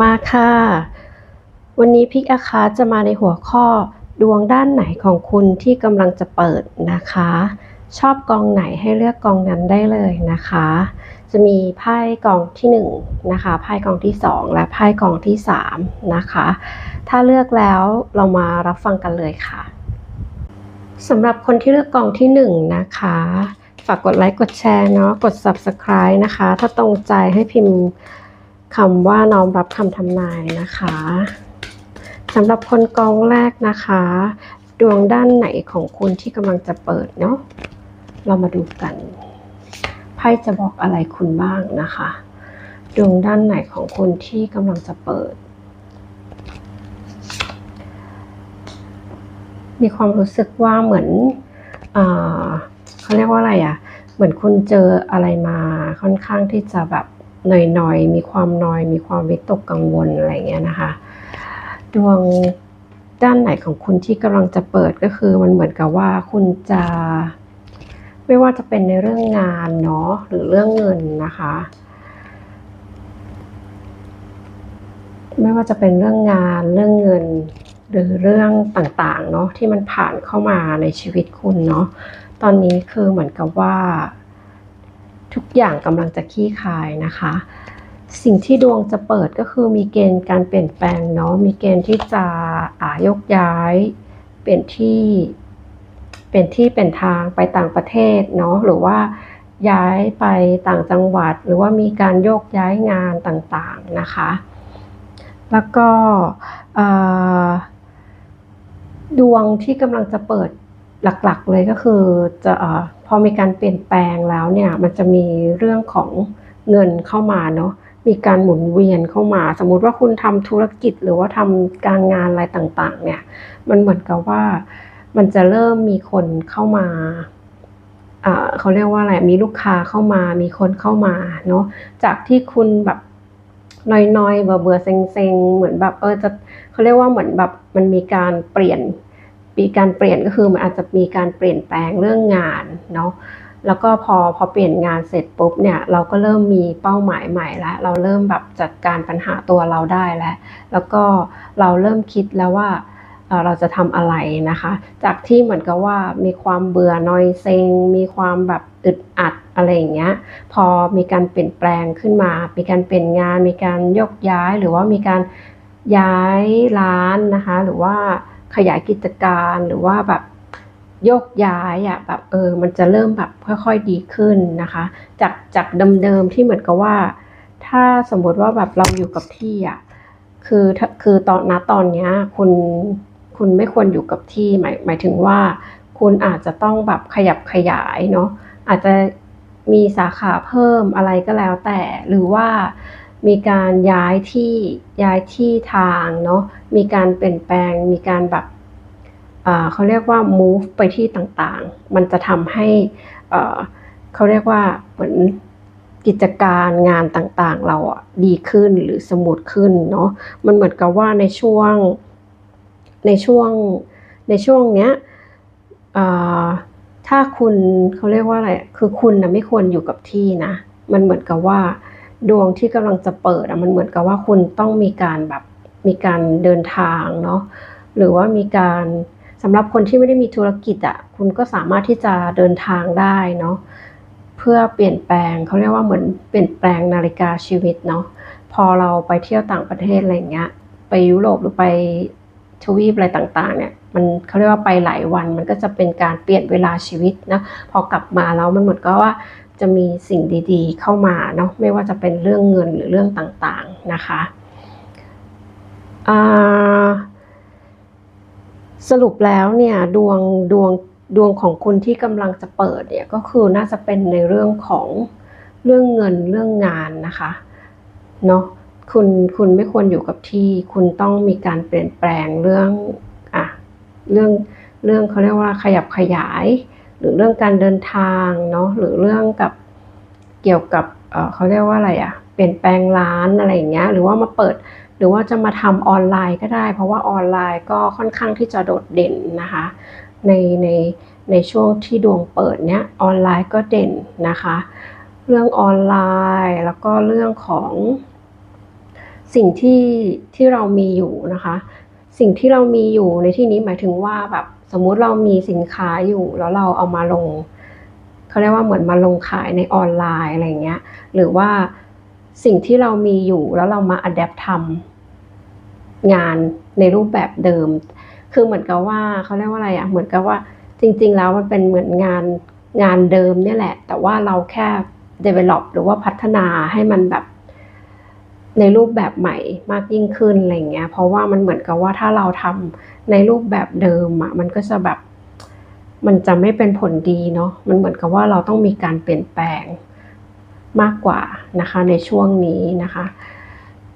มาค่ะ วันนี้พิกอาคาจะมาในหัวข้อดวงด้านไหนของคุณที่กำลังจะเปิดนะคะ ชอบกองไหนให้เลือกกองนั้นได้เลยนะคะ จะมีไพ่กองที่1นงนะคะไพ่กองที่ 2 และไพ่กองที่3นะคะ ถ้าเลือกแล้วเรามารับฟังกันเลยค่ะสำหรับคนที่เลือกกองที่1นะคะฝากกดไลค์กดแชร์เนาะกด subscribe นะคะ ถ้าตรงใจให้พิมพ์ คำว่าน้อมรับคำทำนายนะคะสำหรับคนกองแรกนะคะ ดวงด้านไหนของคุณที่กำลังจะเปิดเนาะเรามาดูกันไพ่จะบอกอะไรคุณบ้างนะคะ ดวงด้านไหนของคุณที่กำลังจะเปิด มีความรู้สึกว่าเหมือนอเขาเรียกว่าอะไรอะ่ะ เหมือนคุณเจออะไรมาค่อนข้างที่จะแบบ หน่อยๆ มีความนอย มีความวิตกกังวลอะไรเงี้ยนะคะ ดวงด้านไหนของคุณที่กำลังจะเปิดก็คือมันเหมือนกับว่าคุณจะ ไม่ว่าจะเป็นในเรื่องงานเนาะหรือเรื่องเงินนะคะ ไม่ว่าจะเป็นเรื่องงานเรื่องเงินหรือเรื่องต่างๆเนาะที่มันผ่านเข้ามาในชีวิตคุณเนาะตอนนี้คือเหมือนกับว่า ทุกอย่างกำลังจะขี้คายนะคะ สิ่งที่ดวงจะเปิดก็คือมีเกณฑ์การเปลี่ยนแปลงเนาะมีเกณฑ์ที่จะอายกย้าย เปลี่ยนที่เปลี่ยนที่เปลี่ยนทางไปต่างประเทศเนาะหรือว่าย้ายไปต่างจังหวัด หรือว่ามีการโยกย้ายงานต่างๆนะคะ แล้วก็ดวงที่กำลังจะเปิดหลักๆเลยก็คือจะ อพอมีการเปลี่ยนแปลงแล้วเนี่ยมันจะมีเรื่องของเงินเข้ามาเนาะมีการหมุนเวียนเข้ามา สมมุติว่าคุณทำธุรกิจหรือว่าทำการงานอะไรต่างๆ เนี่ย มันเหมือนกับว่ามันจะเริ่มมีคนเข้ามาเขาเรียกว่าอะไรมีลูกค้าเข้ามา มีคนเข้ามาเนาะจากที่คุณแบบน้อยๆเบื่อเบื่อเซ็งๆเหมือนแบบเออจะเขาเรียกว่าเหมือนแบบมันมีการเปลี่ยน มีการเปลี่ยนก็คือมันอาจจะมีการเปลี่ยนแปลงเรื่องงานเนาะแล้วก็พอพอเปลี่ยนงานเสร็จปุ๊บเนี่ยเราก็เริ่มมีเป้าหมายใหม่แล้วเราเริ่มแบบจัดการปัญหาตัวเราได้แล้ว แล้วก็เราเริ่มคิดแล้วว่าเราจะทำอะไรนะคะ จากที่เหมือนกับว่ามีความเบื่อนอยเซ็งมีความแบบอึดอัดอะไรอย่างเงี้ย พอมีการเปลี่ยนแปลงขึ้นมา มีการเปลี่ยนงาน มีการยกย้ายหรือว่ามีการย้ายร้านนะคะ หรือว่า ขยายกิจการหรือว่าแบบโยกย้ายอะแบบเออมันจะเริ่มแบบค่อยๆดีขึ้นนะคะ จากจากเดิมๆที่เหมือนกับว่า ถ้าสมมติว่าแบบเราอยู่กับที่อะคือคือตอนณตอนเนี้ยคุณคุณไม่ควรอยู่กับที่หมายหมายถึงว่า คุณอาจจะต้องแบบขยับขยายเนาะอาจจะมีสาขาเพิ่มอะไรก็แล้วแต่ หรือว่ามีการย้ายที่ย้ายที่ทางเนาะ มีการเปลี่ยนแปลง มีการแบบเขาเรียกว่า move ไปที่ต่างๆ มันจะทำให้เขาเรียกว่าเหมือนกิจการงานต่างๆ เราอะดีขึ้นหรือสมูทขึ้นเนาะ มันเหมือนกับว่าในช่วงในช่วงในช่วงเนี้ยถ้าคุณเขาเรียกว่าอะไร คือคุณนะไม่ควรอยู่กับที่นะ มันเหมือนกับว่าดวงที่กำลังจะเปิดอะมันเหมือนกับว่าคุณต้องมีการแบบ มีการเดินทางเนาะหรือว่ามีการสำหรับคนที่ไม่ได้มีธุรกิจอะคุณก็สามารถที่จะเดินทางได้เนาะเพื่อเปลี่ยนแปลงเขาเรียกว่าเหมือนเปลี่ยนแปลงนาฬิกาชีวิตเนาะพอเราไปเที่ยวต่างประเทศอะไรเงี้ยไปยุโรปหรือไปทวีปอะไรต่างๆ เนี่ยมันเขาเรียกว่าไปหลายวันมันก็จะเป็นการเปลี่ยนเวลาชีวิตนะพอกลับมาแล้วมันเหมือนกับว่าจะมีสิ่งดีๆ เข้ามาเนาะไม่ว่าจะเป็นเรื่องเงินหรือเรื่องต่างๆนะคะ สรุปแล้วเนี่ยดวงดวงดวงของคุณที่กำลังจะเปิดเนี่ยก็คือน่าจะเป็นในเรื่องของเรื่องเงินเรื่องงานนะคะเนาะคุณคุณไม่ควรอยู่กับที่ คุณต้องมีการเปลี่ยนแปลงเรื่องอะเรื่องเรื่องเขาเรียกว่าขยับขยาย หรือเรื่องการเดินทางเนาะหรือเรื่องกับเกี่ยวกับเเขาเรียกว่าอะไรอะเปลี่ยนแปลงร้านอะไรอย่างเงี้ยหรือว่ามาเปิด รือว่าจะมาทำออนไลน์ก็ได้ เพราะว่าออนไลน์ก็ค่อนข้างที่จะโดดเด่นนะคะในในในช่วงที่ดวงเปิดเนี้ยออนไลน์ก็เด่นนะคะ เรื่องออนไลน์แล้วก็เรื่องของสิ่งที่ที่เรามีอยู่นะคะ สิ่งที่เรามีอยู่ในที่นี้หมายถึงว่าแบบสมมุติเรามีสินค้าอยู่แล้วเราเอามาลงเขาเรียกว่าเหมือนมาลงขายในออนไลน์อะไรเงี้ยหรือว่าสิ่งที่เรามีอยู่แล้วเรามาอัดแอปทำ งานในรูปแบบเดิม คือเหมือนกับว่าเขาเรียกว่าอะไรอะ่ะเหมือนกับว่าจริง ๆ แล้วมันเป็นเหมือนงานงานเดิมเนี่ยแหละ แต่ว่าเราแค่ develop หรือว่าพัฒนาให้มันแบบในรูปแบบใหม่มากยิ่งขึ้นอะไรเงี้ย เพราะว่ามันเหมือนกับว่าถ้าเราทำในรูปแบบเดิมอะ่ะมันก็จะแบบ มันจะไม่เป็นผลดีเนาะ มันเหมือนกับว่าเราต้องมีการเปลี่ยนแปลงมากกว่านะคะ ในช่วงนี้นะคะ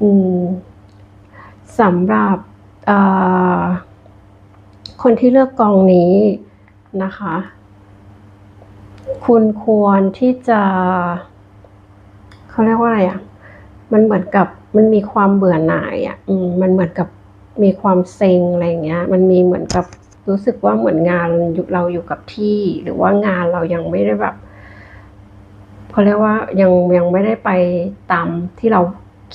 อืม สำหรับคนที่เลือกกองนี้นะคะ คุณควรที่จะเขาเรียกว่าอะไรอะ่ะมันเหมือนกับมันมีความเบื่อหน่ายอะ่ะมมันเหมือนกับมีความเซ็งอะไรเงี้ย มันมีเหมือนกับรู้สึกว่าเหมือนงานเราอยู่กับที่ หรือว่างานเรายังไม่ได้แบบเขาเรียกว่ายังยังไม่ได้ไปตามที่เรา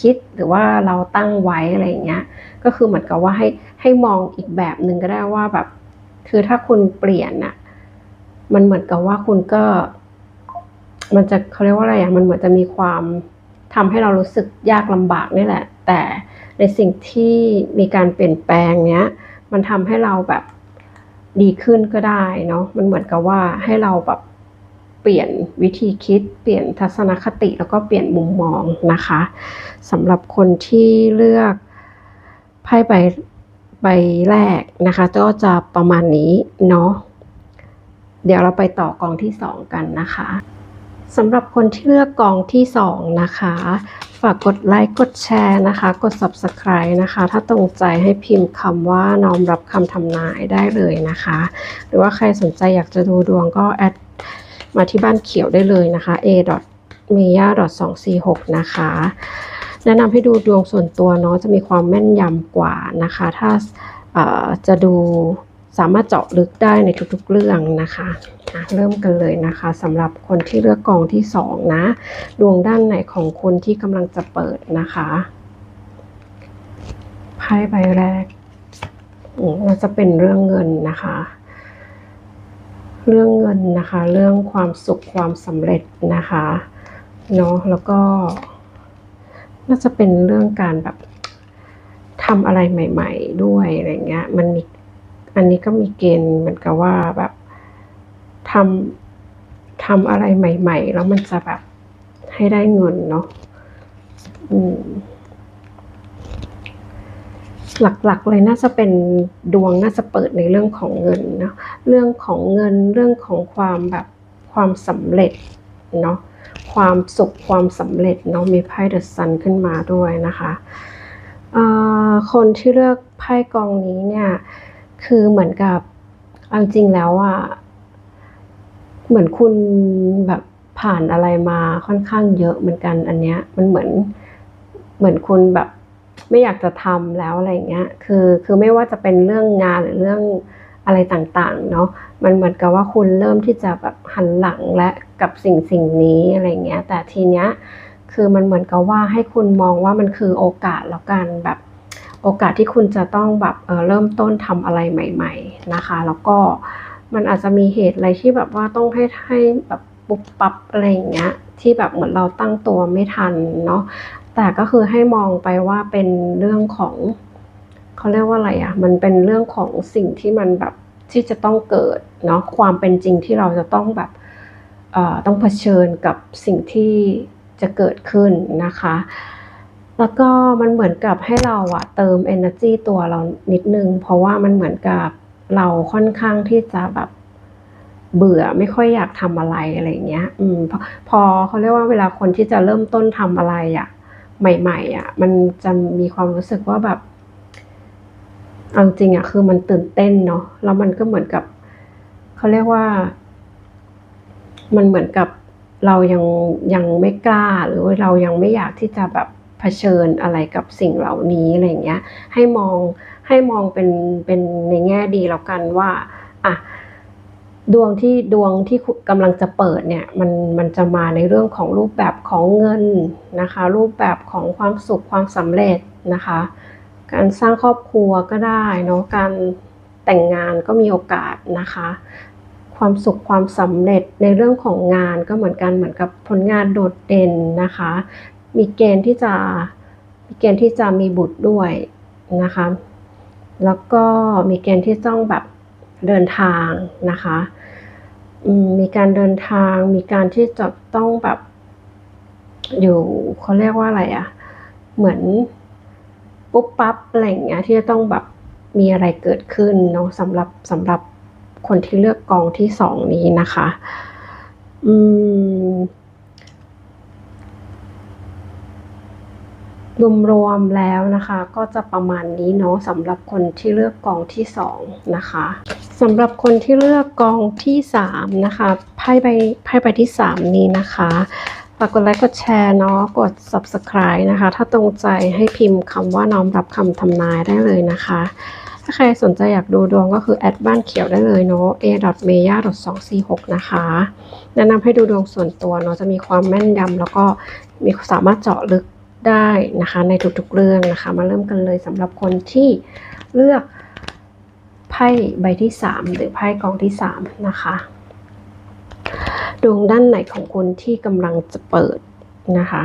คิดหรือว่าเราตั้งไว้อะไรเงี้ย ก็คือเหมือนกับว่าให้ให้มองอีกแบบหนึ่งก็ได้ว่าแบบ คือถ้าคุณเปลี่ยนอะมันเหมือนกับว่าคุณก็ มันจะเขาเรียกว่าอะไรอะมันเหมือนจะมีความทำให้เรารู้สึกยากลำบากนี่แหละ แต่ในสิ่งที่มีการเปลี่ยนแปลงเนี้ย มันทำให้เราแบบดีขึ้นก็ได้เนาะ มันเหมือนกับว่าให้เราแบบ เปลี่ยนวิธีคิด เปลี่ยนทัศนคติแล้วก็เปลี่ยนมุมมองนะคะสำหรับคนที่เลือกไพ่ใบใบแรกนะคะ ก็จะประมาณนี้เนาะเดี๋ยวเราไปต่อกองที่สองกันนะคะสำหรับคนที่เลือกกองที่สองนะคะ ฝากกดไลค์กดแชร์นะคะ กด subscribe นะคะ ถ้าตรงใจให้พิมพ์คำว่าน้อมรับคำทำนายได้เลยนะคะ หรือว่าใครสนใจอยากจะดูดวงก็แอด มาที่บ้านเขียวได้เลยนะคะ a m e y a 2 4 6นะคะ แนะนำให้ดูดวงส่วนตัวเนาะจะมีความแม่นยำกว่านะคะ ถ้าจะดูสามารถเจาะลึกได้ในทุกๆเรื่องนะคะเริ่มกันเลยนะคะสำหรับคนที่เลือกกองที่สองนะ ดวงด้านไหนของคุณที่กำลังจะเปิดนะคะไพ่ใบแรกน่าจะเป็นเรื่องเงินนะคะ เรื่องเงินนะคะ เรื่องความสุขความสำเร็จนะคะเนาะแล้วก็ น่าจะเป็นเรื่องการแบบทำอะไรใหม่ ๆ ด้วยอะไรเงี้ย มันมีอันนี้ก็มีเกณฑ์เหมือนกับว่าแบบทำทำอะไรใหม่ ๆ แล้วมันจะแบบให้ได้เงินเนาะ หลักๆเลยน่าจะเป็นดวงน่าจะเปิดในเรื่องของเงินเนาะเรื่องของเงินเรื่องของความแบบความสำเร็จเนาะความสุขความสำเร็จเนาะมีไพ่เดอะซันขึ้นมาด้วยนะคะคนที่เลือกไพ่กองนี้เนี่ยคือเหมือนกับเอาจริงแล้วอะเหมือนคุณแบบผ่านอะไรมาค่อนข้างเยอะเหมือนกันอันเนี้ยมันเหมือนเหมือนคุณแบบ ไม่อยากจะทำแล้วอะไรเงี้ยคือคือไม่ว่าจะเป็นเรื่องงานหรือเรื่องอะไรต่างๆเนาะมันเหมือนกับว่าคุณเริ่มที่จะแบบหันหลังและกับสิ่งสิ่งนี้อะไรเงี้ยแต่ทีเนี้ยคือมันเหมือนกับว่าให้คุณมองว่ามันคือโอกาสแล้วกันแบบโอกาสที่คุณจะต้องแบบเเริ่มต้นทำอะไรใหม่ ๆนะคะ แล้วก็มันอาจจะมีเหตุอะไรที่แบบว่าต้องให้ให้แบบปุ๊บปับอะไรอย่างเงี้ยที่แบบเหมือนเราตั้งตัวไม่ทันเนาะ แต่ก็คือให้มองไปว่าเป็นเรื่องของเขาเรียกว่าอะไรอะ่ะ มันเป็นเรื่องของสิ่งที่มันแบบที่จะต้องเกิดเนาะความเป็นจริงที่เราจะต้องแบบต้องเผชิญกับสิ่งที่จะเกิดขึ้นนะคะ แล้วก็มันเหมือนกับให้เราอะเติม energy ตัวเรานิดนึง เพราะว่ามันเหมือนกับเราค่อนข้างที่จะแบบเบื่อไม่ค่อยอยากทำอะไรอะไรเงี้ย อืมพอเขาเรียกว่าเวลาคนที่จะเริ่มต้นทำอะไรอะ ใหม่ๆอะมันจะมีความรู้สึกว่าแบบเอาจริงอะคือมันตื่นเต้นเนาะแล้วมันก็เหมือนกับเขาเรียกว่า มันเหมือนกับเรายังยังไม่กล้า หรือว่าเรายังไม่อยากที่จะแบบเผชิญอะไรกับสิ่งเหล่านี้อะไรเงี้ย ให้มองให้มองเป็นเป็นในแง่ดีแล้วกันว่า อะ ดวงที่ดวงที่กำลังจะเปิดเนี่ยมันมันจะมาในเรื่องของรูปแบบของเงินนะคะ รูปแบบของความสุขความสำเร็จนะคะ การสร้างครอบครัวก็ได้เนาะการแต่งงานก็มีโอกาสนะคะ ความสุขความสำเร็จในเรื่องของงานก็เหมือนกันเหมือนกับผลงานโดดเด่นนะคะ มีเกณฑ์ที่จะมีเกณฑ์ที่จะมีบุตรด้วยนะคะ แล้วก็มีเกณฑ์ที่ต้องแบบเดินทางนะคะ มีการเดินทาง มีการที่จะต้องแบบ อยู่เขาเรียกว่าอะไรอะเหมือนปุ๊บปั๊บอะไรอย่างเงี้ยที่จะต้องแบบมีอะไรเกิดขึ้นเนาะสำหรับสำหรับคนที่เลือกกองที่สองนี้นะคะ อืมรวมๆแล้วนะคะ ก็จะประมาณนี้เนาะสำหรับคนที่เลือกกองที่สองนะคะ สำหรับคนที่เลือกกองที่สามนะคะไพ่ใบไพ่ใบที่สามนี้นะคะฝากกดไลค์กดแชร์เนาะกด subscribe นะคะ ถ้าตรงใจให้พิมพ์คำว่าน้อมรับคำทำนายได้เลยนะคะ ถ้าใครสนใจอยากดูดวงก็คือแอดบ้านเขียวได้เลยเนาะ a m e y a 2 4 6นะคะ แนะนำให้ดูดวงส่วนตัวเนาะจะมีความแม่นยำแล้วก็มีสามารถเจาะลึกได้นะคะ ในทุกๆเรื่องนะคะ มาเริ่มกันเลยสำหรับคนที่เลือก ไพ่ใบที่ 3 หรือไพ่กองที่ 3 นะคะ ดวงด้านไหนของคุณที่กำลังจะเปิดนะคะ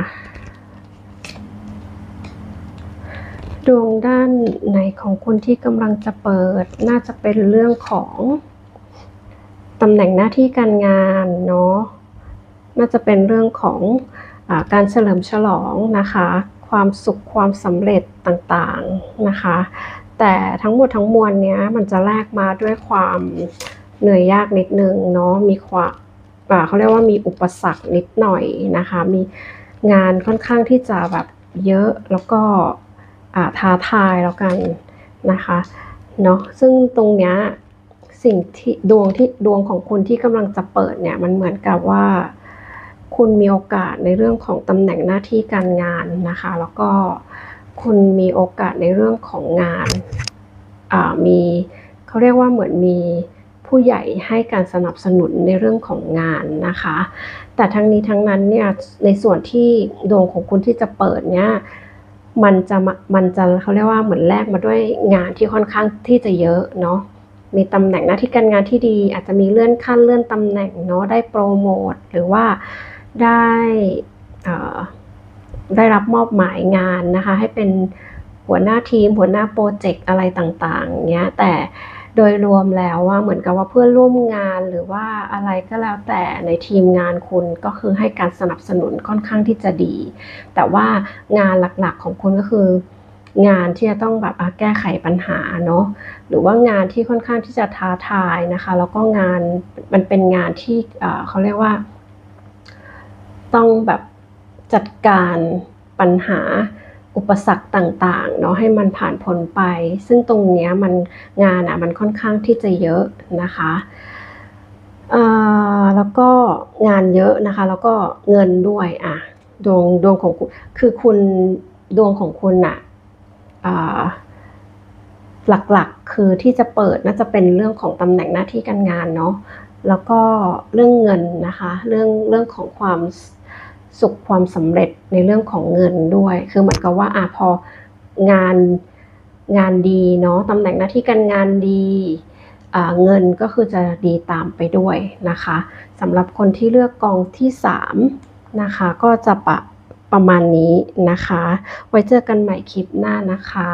ดวงด้านไหนของคุณที่กำลังจะเปิด น่าจะเป็นเรื่องของตำแหน่งหน้าที่การงานเนาะ น่าจะเป็นเรื่องของอการเฉลิมฉลองนะคะ ความสุขความสำเร็จต่างๆนะคะ แต่ทั้งหมดทั้งมวลเนี้ยมันจะแลกมาด้วยความเหนื่อยยากนิดนึงเนาะมีความอ่าเขาเรียกว่ามีอุปสรรคนิดหน่อยนะคะ มีงานค่อนข้างที่จะแบบเยอะแล้วก็อ่าท้าทายแล้วกันนะคะเนาะซึ่งตรงเนี้ยสิ่งที่ดวงที่ดวงของคุณที่กำลังจะเปิดเนี่ยมันเหมือนกับว่าคุณมีโอกาสในเรื่องของตำแหน่งหน้าที่การงานนะคะ แล้วก็ คุณมีโอกาสในเรื่องของงานมีเขาเรียกว่าเหมือนมีผู้ใหญ่ให้การสนับสนุนในเรื่องของงานนะคะ แต่ทั้งนี้ทั้งนั้นเนี่ยในส่วนที่ดวงของคุณที่จะเปิดเนี่ยมันจะมันจะเขาเรียกว่าเหมือนแลกมาด้วยงานที่ค่อนข้างที่จะเยอะเนาะมีตำแหน่งหน้าที่การงานที่ดี อาจจะมีเลื่อนขั้นเลื่อนตำแหน่งเนาะได้โปรโมทหรือว่าได้ ได้รับมอบหมายงานนะคะ ให้เป็นหัวหน้าทีม หัวหน้าโปรเจกต์อะไรต่างๆเงี้ยแต่โดยรวมแล้วว่าเหมือนกับว่าเพื่อนร่วมงานหรือว่าอะไรก็แล้วแต่ในทีมงานคุณก็คือให้การสนับสนุนค่อนข้างที่จะดี แต่ว่างานหลักๆของคุณก็คือ งานที่จะต้องแบบแก้ไขปัญหาเนาะหรือว่างานที่ค่อนข้างที่จะท้าทายนะคะ แล้วก็งานมันเป็นงานที่เขาเรียกว่า ต้องแบบ จัดการปัญหาอุปสรรคต่างๆเนาะให้มันผ่านพ้นไป ซึ่งตรงเนี้ยมันงานอะมันค่อนข้างที่จะเยอะนะคะเอ่อแล้วก็งานเยอะนะคะ แล้วก็เงินด้วยอะดวงดวงของคุณคือคุณดวงของคุณอะอ่าหลักๆคือที่จะเปิดน่าจะเป็นเรื่องของตำแหน่งหน้าที่การงานเนาะแล้วก็เรื่องเงินนะคะ เรื่องเรื่องของความ สุขความสำเร็จในเรื่องของเงินด้วย คือเหมือนกับว่าอะพองานงานดีเนาะตำแหน่งหน้าที่การงานดีเงินก็คือจะดีตามไปด้วยนะคะสำหรับคนที่เลือกกองที่สามนะคะ ก็จะประประมาณนี้นะคะ ไว้เจอกันใหม่คลิปหน้านะคะ